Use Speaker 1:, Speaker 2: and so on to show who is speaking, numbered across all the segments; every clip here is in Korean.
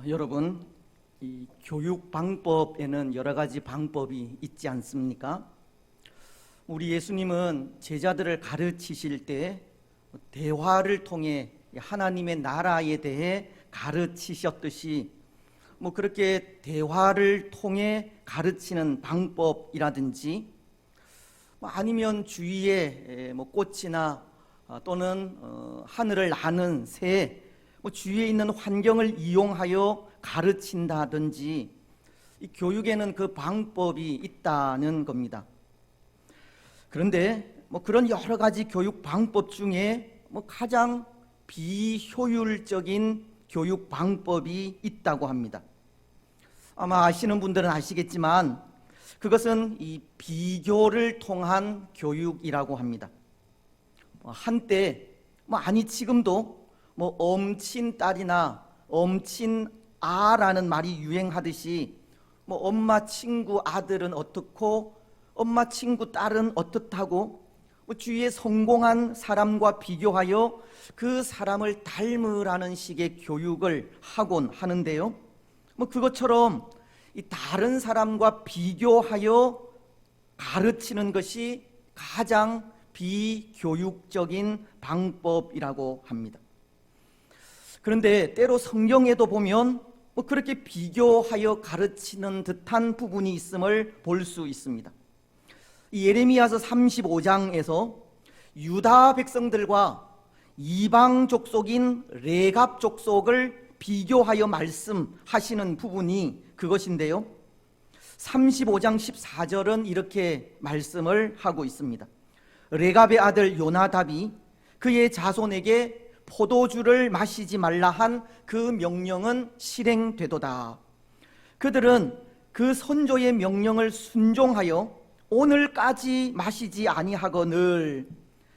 Speaker 1: 어, 여러분, 이 교육 방법에는 여러 가지 방법이 있지 않습니까? 우리 예수님은 제자들을 가르치실 때 대화를 통해 하나님의 나라에 대해 가르치셨듯이 뭐 그렇게 대화를 통해 가르치는 방법이라든지 뭐 아니면 주위에 에, 뭐 꽃이나 아, 또는 어, 하늘을 나는 새, 뭐 주위에 있는 환경을 이용하여 가르친다든지 이 교육에는 그 방법이 있다는 겁니다. 그런데 뭐 그런 여러 가지 교육 방법 중에 뭐 가장 비효율적인 교육 방법이 있다고 합니다. 아마 아시는 분들은 아시겠지만 그것은 이 비교를 통한 교육이라고 합니다. 뭐 한때 뭐 아니 지금도 뭐 엄친 딸이나 엄친 아라는 말이 유행하듯이 뭐 엄마 친구 아들은 어떻고 엄마 친구 딸은 어떻다고 뭐 주위에 성공한 사람과 비교하여 그 사람을 닮으라는 식의 교육을 하곤 하는데요. 뭐 그것처럼 이 다른 사람과 비교하여 가르치는 것이 가장 비교육적인 방법이라고 합니다. 그런데 때로 성경에도 보면 뭐 그렇게 비교하여 가르치는 듯한 부분이 있음을 볼 수 있습니다. 이 예레미야서 35장에서 유다 백성들과 이방 족속인 레갑 족속을 비교하여 말씀하시는 부분이 그것인데요. 35장 14절은 이렇게 말씀을 하고 있습니다. 레갑의 아들 요나답이 그의 자손에게 포도주를 마시지 말라 한 그 명령은 실행되도다. 그들은 그 선조의 명령을 순종하여 오늘까지 마시지 아니하거늘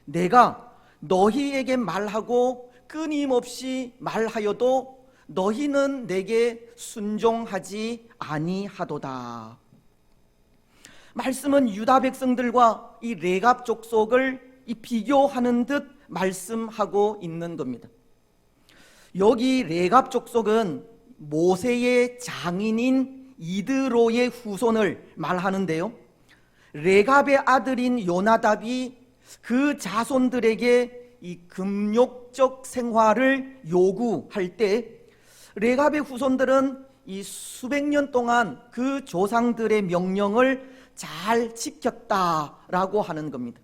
Speaker 1: 내가 너희에게 말하고 끊임없이 말하여도 너희는 내게 순종하지 아니하도다. 말씀은 유다 백성들과 이 레갑 족속을 이 비교하는 듯 말씀하고 있는 겁니다. 여기 레갑 족속은 모세의 장인인 이드로의 후손을 말하는데요. 레갑의 아들인 요나답이 그 자손들에게 이 금욕적 생활을 요구할 때 레갑의 후손들은 이 수백 년 동안 그 조상들의 명령을 잘 지켰다라고 하는 겁니다.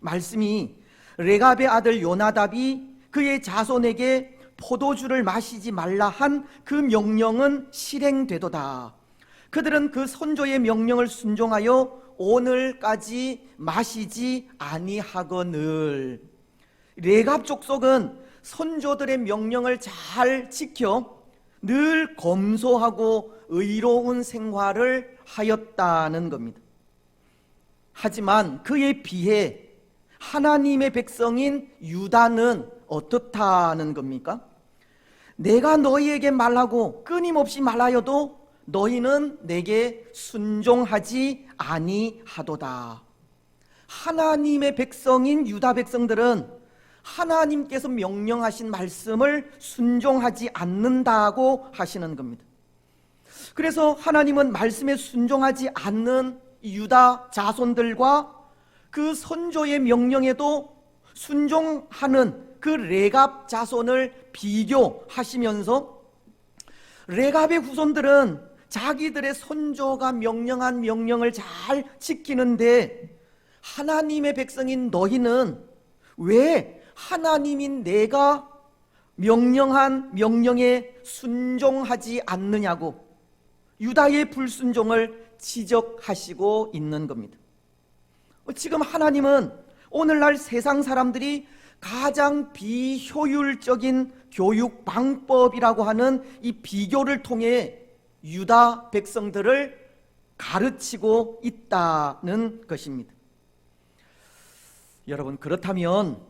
Speaker 1: 말씀이 레갑의 아들 요나답이 그의 자손에게 포도주를 마시지 말라 한 그 명령은 실행되도다. 그들은 그 선조의 명령을 순종하여 오늘까지 마시지 아니하거늘. 레갑 족속은 선조들의 명령을 잘 지켜 늘 검소하고 의로운 생활을 하였다는 겁니다. 하지만 그에 비해 하나님의 백성인 유다는 어떻다는 겁니까? 내가 너희에게 말하고 끊임없이 말하여도 너희는 내게 순종하지 아니하도다. 하나님의 백성인 유다 백성들은 하나님께서 명령하신 말씀을 순종하지 않는다고 하시는 겁니다. 그래서 하나님은 말씀에 순종하지 않는 유다 자손들과 그 선조의 명령에도 순종하는 그 레갑 자손을 비교하시면서 레갑의 후손들은 자기들의 선조가 명령한 명령을 잘 지키는데 하나님의 백성인 너희는 왜 하나님인 내가 명령한 명령에 순종하지 않느냐고 유다의 불순종을 지적하시고 있는 겁니다. 지금 하나님은 오늘날 세상 사람들이 가장 비효율적인 교육 방법이라고 하는 이 비교를 통해 유다 백성들을 가르치고 있다는 것입니다. 여러분, 그렇다면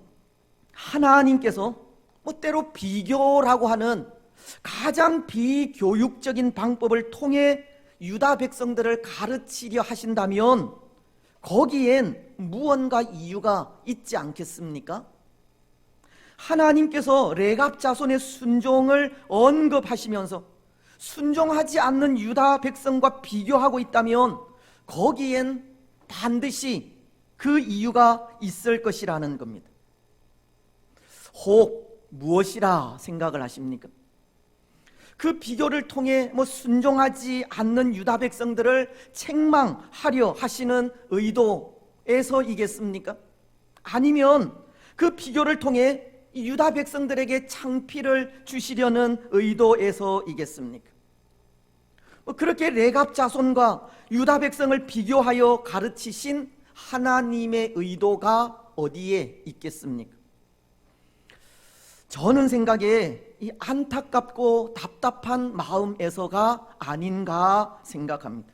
Speaker 1: 하나님께서 뭐 때로 비교라고 하는 가장 비교육적인 방법을 통해 유다 백성들을 가르치려 하신다면 거기엔 무언가 이유가 있지 않겠습니까? 하나님께서 레갑 자손의 순종을 언급하시면서 순종하지 않는 유다 백성과 비교하고 있다면 거기엔 반드시 그 이유가 있을 것이라는 겁니다. 혹 무엇이라 생각을 하십니까? 그 비교를 통해 뭐 순종하지 않는 유다 백성들을 책망하려 하시는 의도에서 이겠습니까? 아니면 그 비교를 통해 이 유다 백성들에게 창피를 주시려는 의도에서 이겠습니까? 뭐 그렇게 레갑 자손과 유다 백성을 비교하여 가르치신 하나님의 의도가 어디에 있겠습니까? 저는 생각에 이 안타깝고 답답한 마음에서가 아닌가 생각합니다.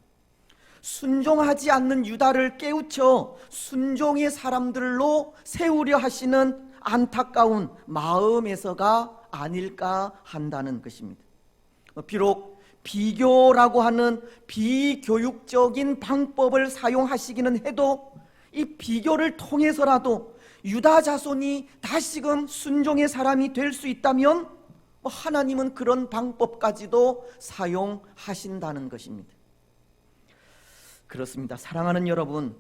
Speaker 1: 순종하지 않는 유다를 깨우쳐 순종의 사람들로 세우려 하시는 안타까운 마음에서가 아닐까 한다는 것입니다. 비록 비교라고 하는 비교육적인 방법을 사용하시기는 해도 이 비교를 통해서라도 유다 자손이 다시금 순종의 사람이 될 수 있다면 뭐 하나님은 그런 방법까지도 사용하신다는 것입니다. 그렇습니다. 사랑하는 여러분,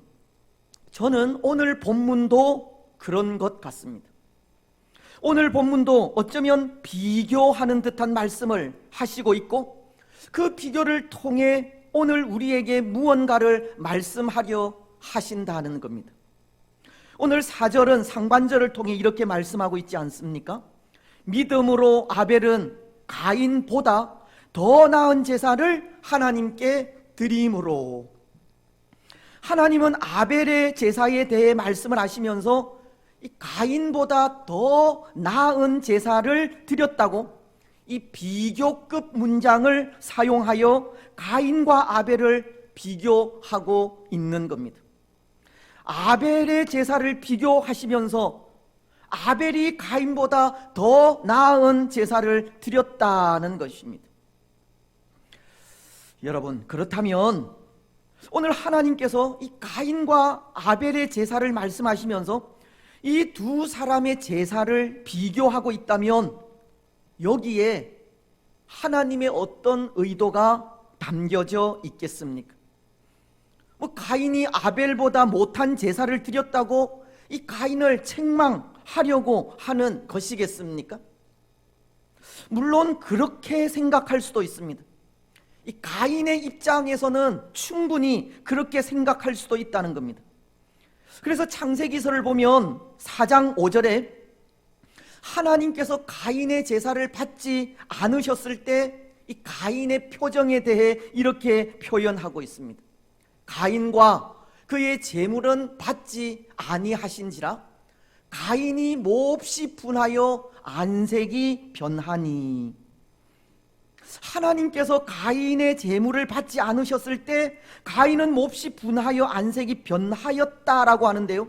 Speaker 1: 저는 오늘 본문도 그런 것 같습니다. 오늘 본문도 어쩌면 비교하는 듯한 말씀을 하시고 있고 그 비교를 통해 오늘 우리에게 무언가를 말씀하려 하신다는 겁니다. 오늘 사절은 상반절을 통해 이렇게 말씀하고 있지 않습니까? 믿음으로 아벨은 가인보다 더 나은 제사를 하나님께 드림으로 하나님은 아벨의 제사에 대해 말씀을 하시면서 이 가인보다 더 나은 제사를 드렸다고 이 비교급 문장을 사용하여 가인과 아벨을 비교하고 있는 겁니다. 아벨의 제사를 비교하시면서 아벨이 가인보다 더 나은 제사를 드렸다는 것입니다. 여러분, 그렇다면 오늘 하나님께서 이 가인과 아벨의 제사를 말씀하시면서 이 두 사람의 제사를 비교하고 있다면 여기에 하나님의 어떤 의도가 담겨져 있겠습니까? 뭐 가인이 아벨보다 못한 제사를 드렸다고 이 가인을 책망하려고 하는 것이겠습니까? 물론 그렇게 생각할 수도 있습니다. 이 가인의 입장에서는 충분히 그렇게 생각할 수도 있다는 겁니다. 그래서 창세기서를 보면 4장 5절에 하나님께서 가인의 제사를 받지 않으셨을 때 이 가인의 표정에 대해 이렇게 표현하고 있습니다. 가인과 그의 재물은 받지 아니하신지라 가인이 몹시 분하여 안색이 변하니 하나님께서 가인의 재물을 받지 않으셨을 때 가인은 몹시 분하여 안색이 변하였다라고 하는데요.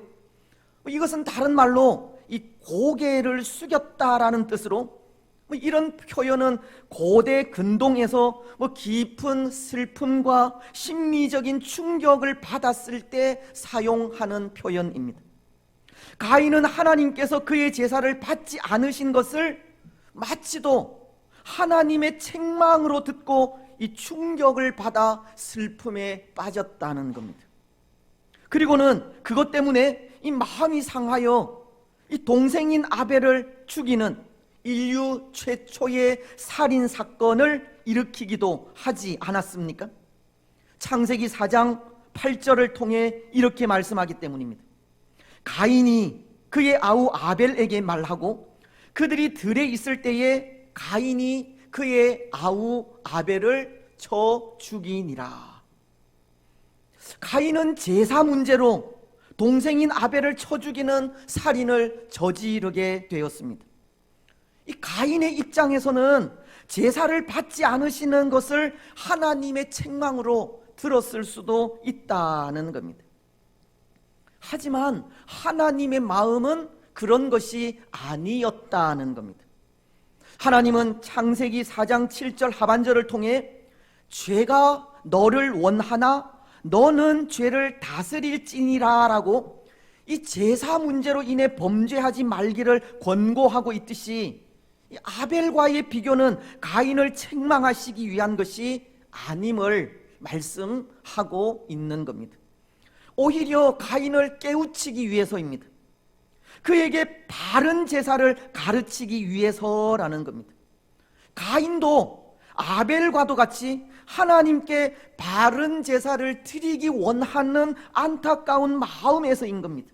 Speaker 1: 이것은 다른 말로 이 고개를 숙였다라는 뜻으로 뭐 이런 표현은 고대 근동에서 뭐 깊은 슬픔과 심리적인 충격을 받았을 때 사용하는 표현입니다. 가인은 하나님께서 그의 제사를 받지 않으신 것을 마치도 하나님의 책망으로 듣고 이 충격을 받아 슬픔에 빠졌다는 겁니다. 그리고는 그것 때문에 이 마음이 상하여 이 동생인 아벨을 죽이는 인류 최초의 살인 사건을 일으키기도 하지 않았습니까? 창세기 4장 8절을 통해 이렇게 말씀하기 때문입니다. 가인이 그의 아우 아벨에게 말하고 그들이 들에 있을 때에 가인이 그의 아우 아벨을 쳐 죽이니라. 가인은 제사 문제로 동생인 아벨을 쳐 죽이는 살인을 저지르게 되었습니다. 이 가인의 입장에서는 제사를 받지 않으시는 것을 하나님의 책망으로 들었을 수도 있다는 겁니다. 하지만 하나님의 마음은 그런 것이 아니었다는 겁니다. 하나님은 창세기 4장 7절 하반절을 통해 죄가 너를 원하나 너는 죄를 다스릴지니라 라고 이 제사 문제로 인해 범죄하지 말기를 권고하고 있듯이 이 아벨과의 비교는 가인을 책망하시기 위한 것이 아님을 말씀하고 있는 겁니다. 오히려 가인을 깨우치기 위해서입니다. 그에게 바른 제사를 가르치기 위해서라는 겁니다. 가인도 아벨과도 같이 하나님께 바른 제사를 드리기 원하는 안타까운 마음에서인 겁니다.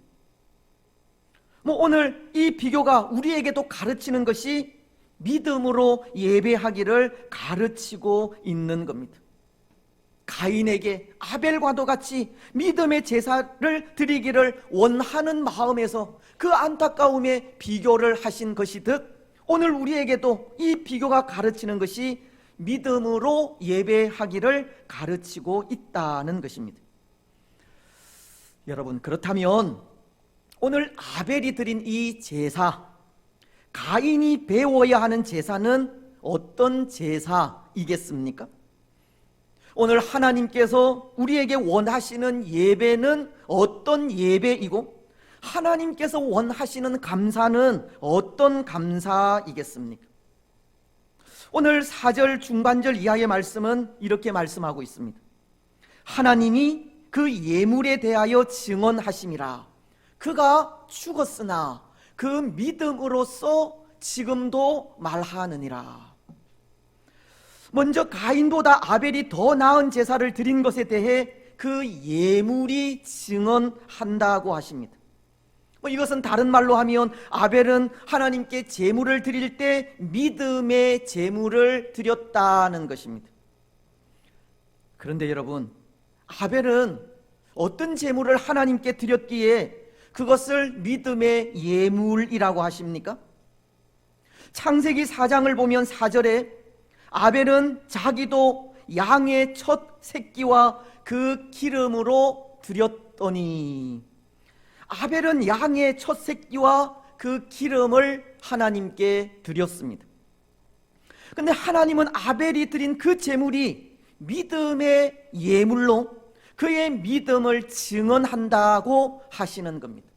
Speaker 1: 뭐 오늘 이 비교가 우리에게도 가르치는 것이 믿음으로 예배하기를 가르치고 있는 겁니다. 가인에게 아벨과도 같이 믿음의 제사를 드리기를 원하는 마음에서 그 안타까움에 비교를 하신 것이듯 오늘 우리에게도 이 비교가 가르치는 것이 믿음으로 예배하기를 가르치고 있다는 것입니다. 여러분, 그렇다면 오늘 아벨이 드린 이 제사, 가인이 배워야 하는 제사는 어떤 제사이겠습니까? 오늘 하나님께서 우리에게 원하시는 예배는 어떤 예배이고 하나님께서 원하시는 감사는 어떤 감사이겠습니까? 오늘 4절 중반절 이하의 말씀은 이렇게 말씀하고 있습니다. 하나님이 그 예물에 대하여 증언하심이라. 그가 죽었으나 그 믿음으로써 지금도 말하느니라. 먼저 가인보다 아벨이 더 나은 제사를 드린 것에 대해 그 예물이 증언한다고 하십니다. 뭐 이것은 다른 말로 하면 아벨은 하나님께 제물을 드릴 때 믿음의 제물을 드렸다는 것입니다. 그런데 여러분, 아벨은 어떤 제물을 하나님께 드렸기에 그것을 믿음의 예물이라고 하십니까? 창세기 4장을 보면 4절에 아벨은 자기도 양의 첫 새끼와 그 기름으로 드렸더니 아벨은 양의 첫 새끼와 그 기름을 하나님께 드렸습니다. 근데 하나님은 아벨이 드린 그 제물이 믿음의 예물로 그의 믿음을 증언한다고 하시는 겁니다.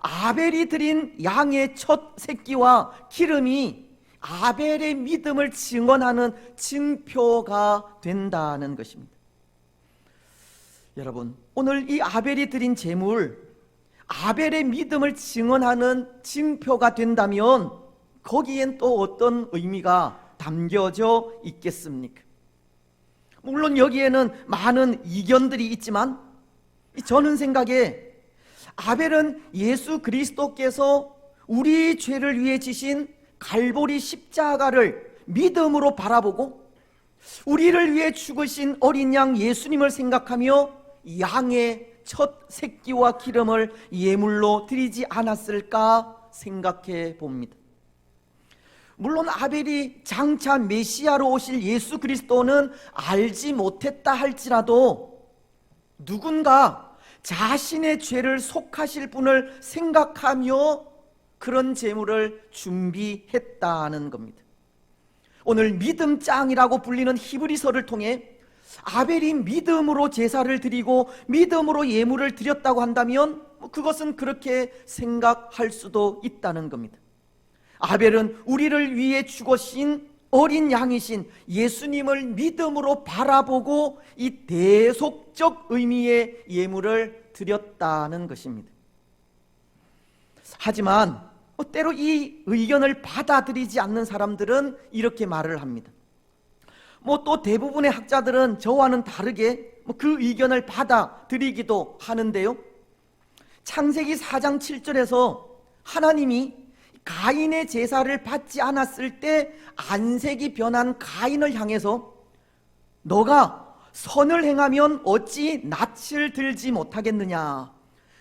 Speaker 1: 아벨이 드린 양의 첫 새끼와 기름이 아벨의 믿음을 증언하는 증표가 된다는 것입니다. 여러분, 오늘 이 아벨이 드린 제물, 아벨의 믿음을 증언하는 증표가 된다면 거기엔 또 어떤 의미가 담겨져 있겠습니까? 물론 여기에는 많은 이견들이 있지만 저는 생각에 아벨은 예수 그리스도께서 우리 죄를 위해 지신 갈보리 십자가를 믿음으로 바라보고 우리를 위해 죽으신 어린 양 예수님을 생각하며 양의 첫 새끼와 기름을 예물로 드리지 않았을까 생각해 봅니다. 물론 아벨이 장차 메시아로 오실 예수 그리스도는 알지 못했다 할지라도 누군가 자신의 죄를 속하실 분을 생각하며 그런 제물을 준비했다는 겁니다. 오늘 믿음 짱이라고 불리는 히브리서를 통해 아벨이 믿음으로 제사를 드리고 믿음으로 예물을 드렸다고 한다면 그것은 그렇게 생각할 수도 있다는 겁니다. 아벨은 우리를 위해 죽으신 어린 양이신 예수님을 믿음으로 바라보고 이 대속적 의미의 예물을 드렸다는 것입니다. 하지만 때로 이 의견을 받아들이지 않는 사람들은 이렇게 말을 합니다. 뭐 또 대부분의 학자들은 저와는 다르게 그 의견을 받아들이기도 하는데요. 창세기 4장 7절에서 하나님이 가인의 제사를 받지 않았을 때 안색이 변한 가인을 향해서 너가 선을 행하면 어찌 낯을 들지 못하겠느냐?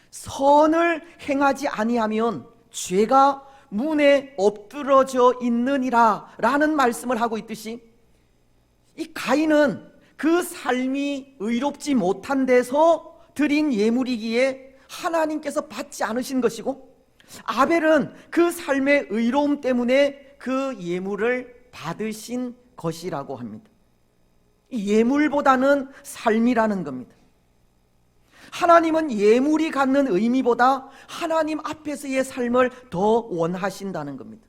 Speaker 1: 선을 행하지 아니하면 죄가 문에 엎드러져 있느니라 라는 말씀을 하고 있듯이 이 가인은 그 삶이 의롭지 못한 데서 드린 예물이기에 하나님께서 받지 않으신 것이고 아벨은 그 삶의 의로움 때문에 그 예물을 받으신 것이라고 합니다. 예물보다는 삶이라는 겁니다. 하나님은 예물이 갖는 의미보다 하나님 앞에서의 삶을 더 원하신다는 겁니다.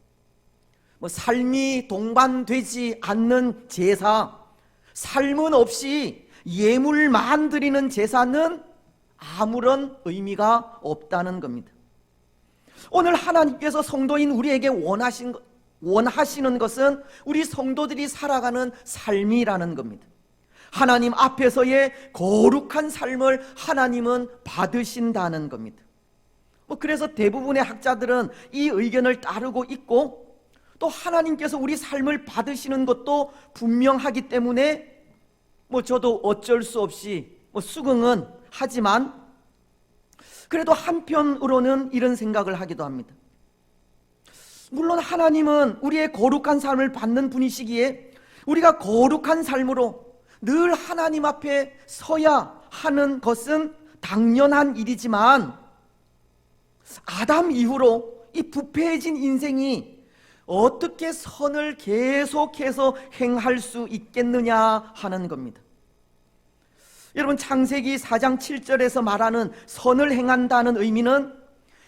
Speaker 1: 뭐 삶이 동반되지 않는 제사, 삶은 없이 예물만 드리는 제사는 아무런 의미가 없다는 겁니다. 오늘 하나님께서 성도인 우리에게 원하신 것- 원하시는 것은 우리 성도들이 살아가는 삶이라는 겁니다. 하나님 앞에서의 거룩한 삶을 하나님은 받으신다는 겁니다. 뭐 그래서 대부분의 학자들은 이 의견을 따르고 있고 또 하나님께서 우리 삶을 받으시는 것도 분명하기 때문에 뭐 저도 어쩔 수 없이 뭐 수긍은 하지만 그래도 한편으로는 이런 생각을 하기도 합니다. 물론 하나님은 우리의 거룩한 삶을 받는 분이시기에 우리가 거룩한 삶으로 늘 하나님 앞에 서야 하는 것은 당연한 일이지만 아담 이후로 이 부패해진 인생이 어떻게 선을 계속해서 행할 수 있겠느냐 하는 겁니다. 여러분 창세기 4장 7절에서 말하는 선을 행한다는 의미는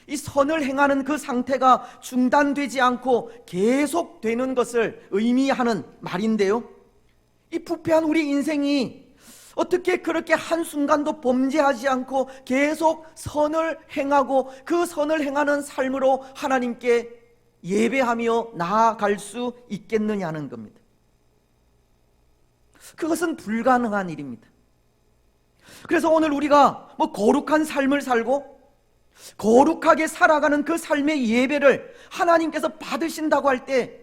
Speaker 1: 이 선을 행하는 그 상태가 중단되지 않고 계속되는 것을 의미하는 말인데요. 이 부패한 우리 인생이 어떻게 그렇게 한순간도 범죄하지 않고 계속 선을 행하고 그 선을 행하는 삶으로 하나님께 예배하며 나아갈 수 있겠느냐는 겁니다. 그것은 불가능한 일입니다. 그래서 오늘 우리가 뭐 거룩한 삶을 살고 거룩하게 살아가는 그 삶의 예배를 하나님께서 받으신다고 할 때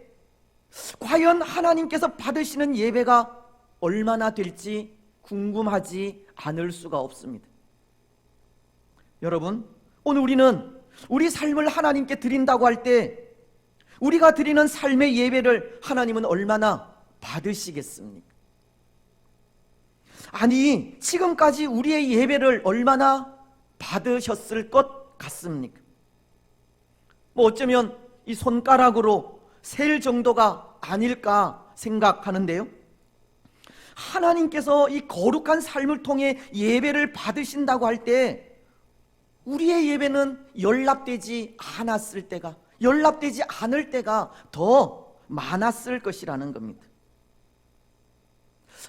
Speaker 1: 과연 하나님께서 받으시는 예배가 얼마나 될지 궁금하지 않을 수가 없습니다. 여러분, 오늘 우리는 우리 삶을 하나님께 드린다고 할 때 우리가 드리는 삶의 예배를 하나님은 얼마나 받으시겠습니까? 아니, 지금까지 우리의 예배를 얼마나 받으셨을 것 같습니까? 뭐 어쩌면 이 손가락으로 셀 정도가 아닐까 생각하는데요. 하나님께서 이 거룩한 삶을 통해 예배를 받으신다고 할 때 우리의 예배는 연락되지 않았을 때가 연락되지 않을 때가 더 많았을 것이라는 겁니다.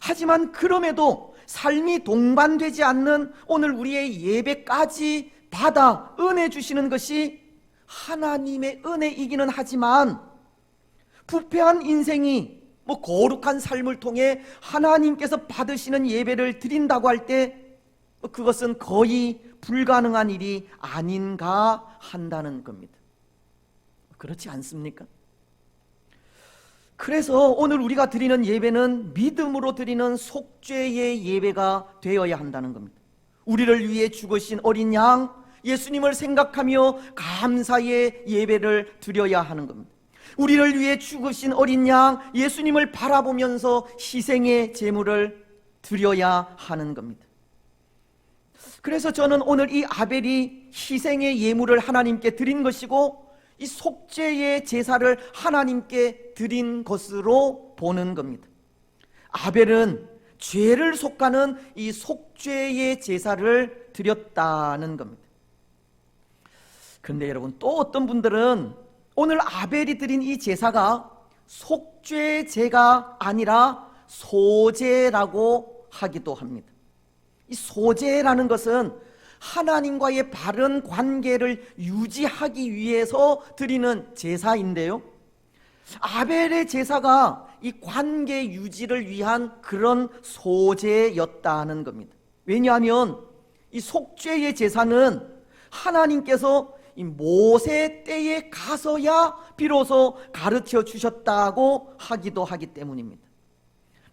Speaker 1: 하지만 그럼에도 삶이 동반되지 않는 오늘 우리의 예배까지 받아 은혜 주시는 것이 하나님의 은혜이기는 하지만 부패한 인생이 뭐 거룩한 삶을 통해 하나님께서 받으시는 예배를 드린다고 할 때 그것은 거의 불가능한 일이 아닌가 한다는 겁니다. 그렇지 않습니까? 그래서 오늘 우리가 드리는 예배는 믿음으로 드리는 속죄의 예배가 되어야 한다는 겁니다. 우리를 위해 죽으신 어린 양 예수님을 생각하며 감사의 예배를 드려야 하는 겁니다. 우리를 위해 죽으신 어린 양 예수님을 바라보면서 희생의 제물을 드려야 하는 겁니다. 그래서 저는 오늘 이 아벨이 희생의 예물을 하나님께 드린 것이고 이 속죄의 제사를 하나님께 드린 것으로 보는 겁니다. 아벨은 죄를 속하는 이 속죄의 제사를 드렸다는 겁니다. 그런데 여러분 또 어떤 분들은 오늘 아벨이 드린 이 제사가 속죄제가 아니라 소제라고 하기도 합니다. 이 소제라는 것은 하나님과의 바른 관계를 유지하기 위해서 드리는 제사인데요. 아벨의 제사가 이 관계 유지를 위한 그런 소제였다는 겁니다. 왜냐하면 이 속죄의 제사는 하나님께서 이 모세 때에 가서야 비로소 가르쳐 주셨다고 하기도 하기 때문입니다.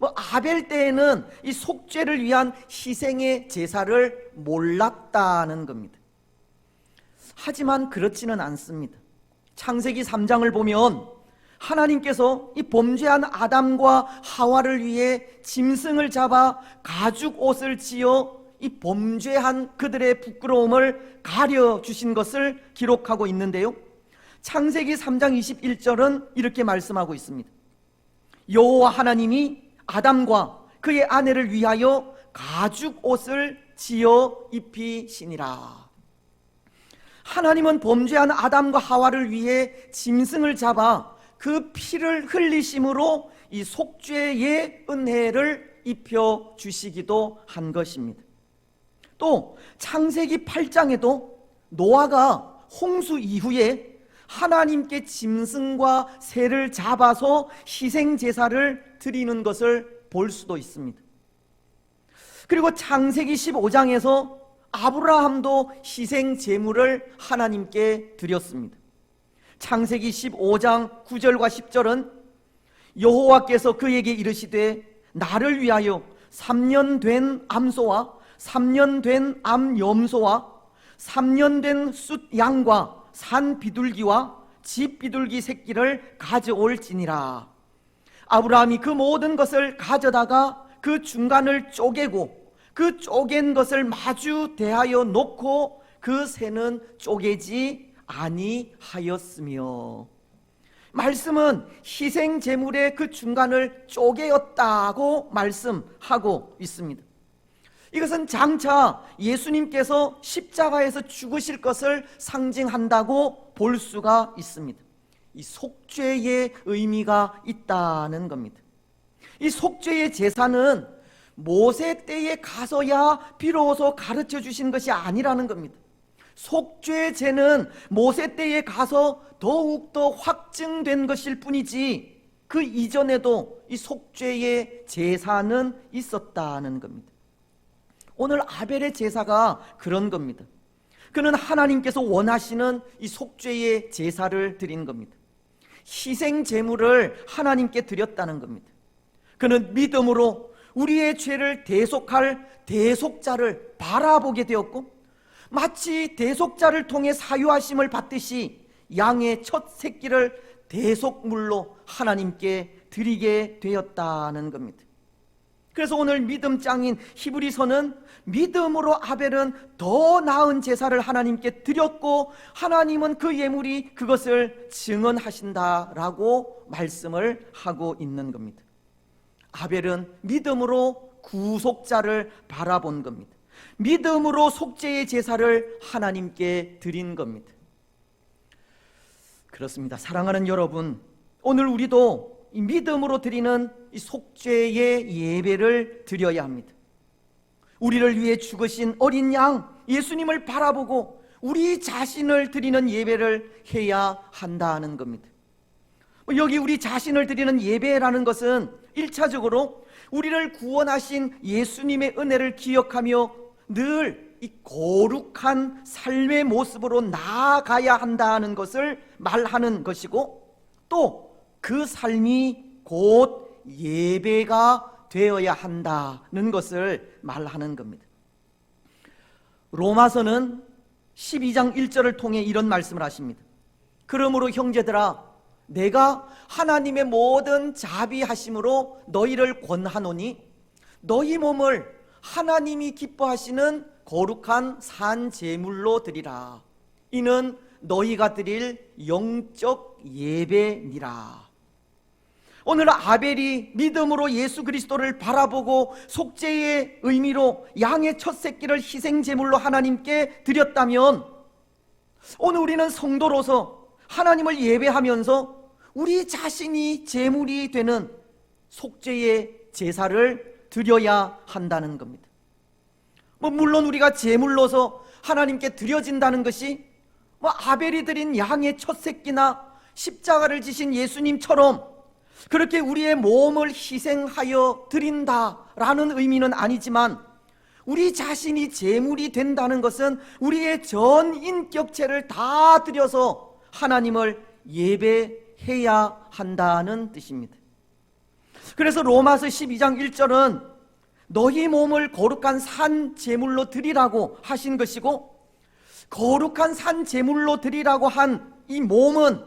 Speaker 1: 뭐 아벨 때에는 이 속죄를 위한 희생의 제사를 몰랐다는 겁니다. 하지만 그렇지는 않습니다. 창세기 3장을 보면 하나님께서 이 범죄한 아담과 하와를 위해 짐승을 잡아 가죽 옷을 지어 이 범죄한 그들의 부끄러움을 가려 주신 것을 기록하고 있는데요. 창세기 3장 21절은 이렇게 말씀하고 있습니다. 여호와 하나님이 아담과 그의 아내를 위하여 가죽 옷을 지어 입히시니라. 하나님은 범죄한 아담과 하와를 위해 짐승을 잡아 그 피를 흘리심으로 이 속죄의 은혜를 입혀 주시기도 한 것입니다. 또 창세기 8장에도 노아가 홍수 이후에 하나님께 짐승과 새를 잡아서 희생 제사를 드리는 것을 볼 수도 있습니다. 그리고 창세기 15장에서 아브라함도 희생 제물을 하나님께 드렸습니다. 창세기 15장 9절과 10절은 여호와께서 그에게 이르시되 나를 위하여 3년 된 암소와 3년 된 암염소와 3년 된 숫양과 산 비둘기와 집 비둘기 새끼를 가져올지니라 아브라함이 그 모든 것을 가져다가 그 중간을 쪼개고 그 쪼갠 것을 마주 대하여 놓고 그 새는 쪼개지 아니하였으며 말씀은 희생 제물의 그 중간을 쪼개었다고 말씀하고 있습니다. 이것은 장차 예수님께서 십자가에서 죽으실 것을 상징한다고 볼 수가 있습니다. 이 속죄의 의미가 있다는 겁니다. 이 속죄의 제사는 모세 때에 가서야 비로소 가르쳐 주신 것이 아니라는 겁니다. 속죄제는 모세 때에 가서 더욱더 확증된 것일 뿐이지 그 이전에도 이 속죄의 제사는 있었다는 겁니다. 오늘 아벨의 제사가 그런 겁니다. 그는 하나님께서 원하시는 이 속죄의 제사를 드린 겁니다. 희생 제물을 하나님께 드렸다는 겁니다. 그는 믿음으로 우리의 죄를 대속할 대속자를 바라보게 되었고 마치 대속자를 통해 사유하심을 받듯이 양의 첫 새끼를 대속물로 하나님께 드리게 되었다는 겁니다. 그래서 오늘 믿음 짱인 히브리서는 믿음으로 아벨은 더 나은 제사를 하나님께 드렸고 하나님은 그 예물이 그것을 증언하신다라고 말씀을 하고 있는 겁니다. 아벨은 믿음으로 구속자를 바라본 겁니다. 믿음으로 속죄의 제사를 하나님께 드린 겁니다. 그렇습니다. 사랑하는 여러분, 오늘 우리도 이 믿음으로 드리는 이 속죄의 예배를 드려야 합니다. 우리를 위해 죽으신 어린 양 예수님을 바라보고 우리 자신을 드리는 예배를 해야 한다는 겁니다. 뭐 여기 우리 자신을 드리는 예배라는 것은 1차적으로 우리를 구원하신 예수님의 은혜를 기억하며 늘 이 거룩한 삶의 모습으로 나아가야 한다는 것을 말하는 것이고 또 그 삶이 곧 예배가 되어야 한다는 것을 말하는 겁니다. 로마서는 12장 1절을 통해 이런 말씀을 하십니다. 그러므로 형제들아 내가 하나님의 모든 자비하심으로 너희를 권하노니 너희 몸을 하나님이 기뻐하시는 거룩한 산 제물로 드리라. 이는 너희가 드릴 영적 예배니라. 오늘 아벨이 믿음으로 예수 그리스도를 바라보고 속죄의 의미로 양의 첫 새끼를 희생 제물로 하나님께 드렸다면 오늘 우리는 성도로서 하나님을 예배하면서 우리 자신이 제물이 되는 속죄의 제사를 드려야 한다는 겁니다. 뭐 물론 우리가 제물로서 하나님께 드려진다는 것이 뭐 아벨이 드린 양의 첫 새끼나 십자가를 지신 예수님처럼 그렇게 우리의 몸을 희생하여 드린다라는 의미는 아니지만 우리 자신이 제물이 된다는 것은 우리의 전 인격체를 다 드려서 하나님을 예배해야 한다는 뜻입니다. 그래서 로마서 12장 1절은 너희 몸을 거룩한 산 제물로 드리라고 하신 것이고 거룩한 산 제물로 드리라고 한 이 몸은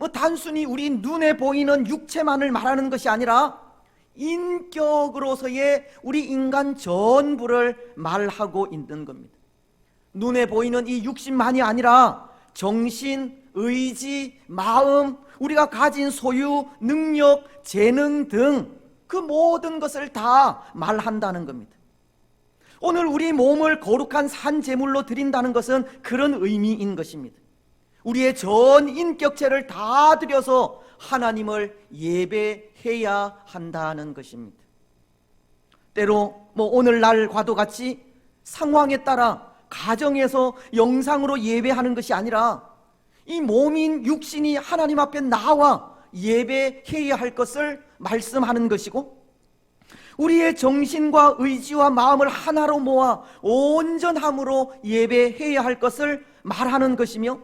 Speaker 1: 뭐 단순히 우리 눈에 보이는 육체만을 말하는 것이 아니라 인격으로서의 우리 인간 전부를 말하고 있는 겁니다. 눈에 보이는 이 육신만이 아니라 정신, 의지, 마음, 우리가 가진 소유, 능력, 재능 등 그 모든 것을 다 말한다는 겁니다. 오늘 우리 몸을 거룩한 산 제물로 드린다는 것은 그런 의미인 것입니다. 우리의 전 인격체를 다 들여서 하나님을 예배해야 한다는 것입니다. 때로 뭐 오늘날과도 같이 상황에 따라 가정에서 영상으로 예배하는 것이 아니라 이 몸인 육신이 하나님 앞에 나와 예배해야 할 것을 말씀하는 것이고 우리의 정신과 의지와 마음을 하나로 모아 온전함으로 예배해야 할 것을 말하는 것이며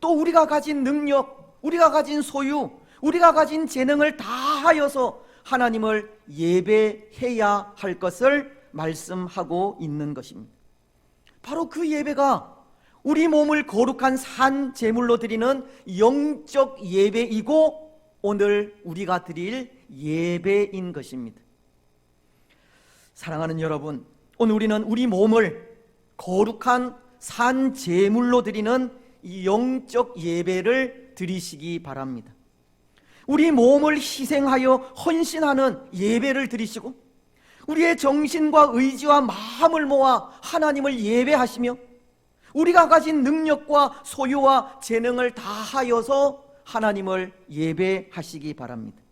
Speaker 1: 또 우리가 가진 능력, 우리가 가진 소유, 우리가 가진 재능을 다 하여서 하나님을 예배해야 할 것을 말씀하고 있는 것입니다. 바로 그 예배가 우리 몸을 거룩한 산 제물로 드리는 영적 예배이고 오늘 우리가 드릴 예배인 것입니다. 사랑하는 여러분, 오늘 우리는 우리 몸을 거룩한 산 제물로 드리는 이 영적 예배를 드리시기 바랍니다. 우리 몸을 희생하여 헌신하는 예배를 드리시고 우리의 정신과 의지와 마음을 모아 하나님을 예배하시며 우리가 가진 능력과 소유와 재능을 다하여서 하나님을 예배하시기 바랍니다.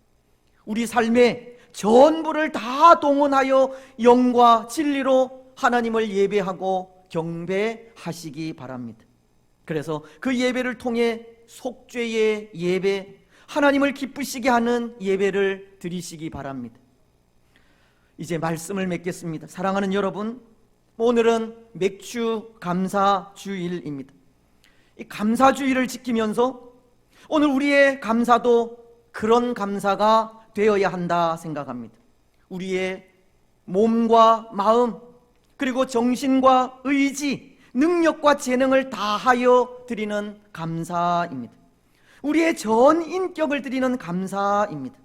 Speaker 1: 우리 삶의 전부를 다 동원하여 영과 진리로 하나님을 예배하고 경배하시기 바랍니다. 그래서 그 예배를 통해 속죄의 예배, 하나님을 기쁘시게 하는 예배를 드리시기 바랍니다. 이제 말씀을 맺겠습니다. 사랑하는 여러분, 오늘은 맥주 감사 주일입니다. 이 감사 주일을 지키면서 오늘 우리의 감사도 그런 감사가 되어야 한다 생각합니다. 우리의 몸과 마음, 그리고 정신과 의지, 능력과 재능을 다하여 드리는 감사입니다. 우리의 전 인격을 드리는 감사입니다.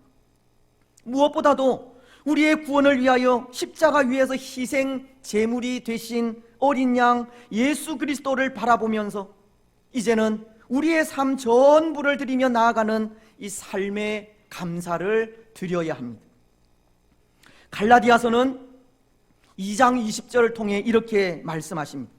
Speaker 1: 무엇보다도 우리의 구원을 위하여 십자가 위에서 희생 제물이 되신 어린 양 예수 그리스도를 바라보면서 이제는 우리의 삶 전부를 드리며 나아가는 이 삶의 감사를 드려야 합니다. 갈라디아서는 2장 20절을 통해 이렇게 말씀하십니다.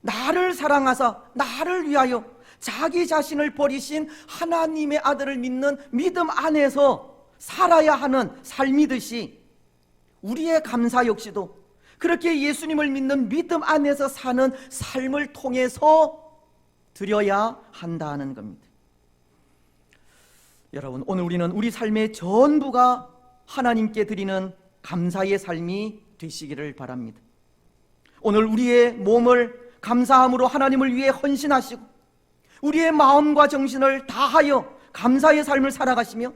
Speaker 1: 나를 사랑하사 나를 위하여 자기 자신을 버리신 하나님의 아들을 믿는 믿음 안에서 살아야 하는 삶이듯이 우리의 감사 역시도 그렇게 예수님을 믿는 믿음 안에서 사는 삶을 통해서 드려야 한다는 겁니다. 여러분, 오늘 우리는 우리 삶의 전부가 하나님께 드리는 감사의 삶이 되시기를 바랍니다. 오늘 우리의 몸을 감사함으로 하나님을 위해 헌신하시고 우리의 마음과 정신을 다하여 감사의 삶을 살아가시며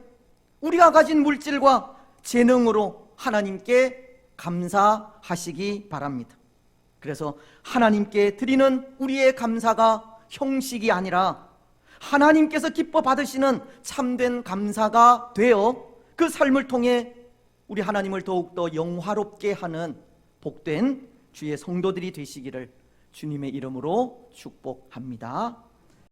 Speaker 1: 우리가 가진 물질과 재능으로 하나님께 감사하시기 바랍니다. 그래서 하나님께 드리는 우리의 감사가 형식이 아니라 하나님께서 기뻐 받으시는 참된 감사가 되어 그 삶을 통해 우리 하나님을 더욱더 영화롭게 하는 복된 주의 성도들이 되시기를 주님의 이름으로 축복합니다.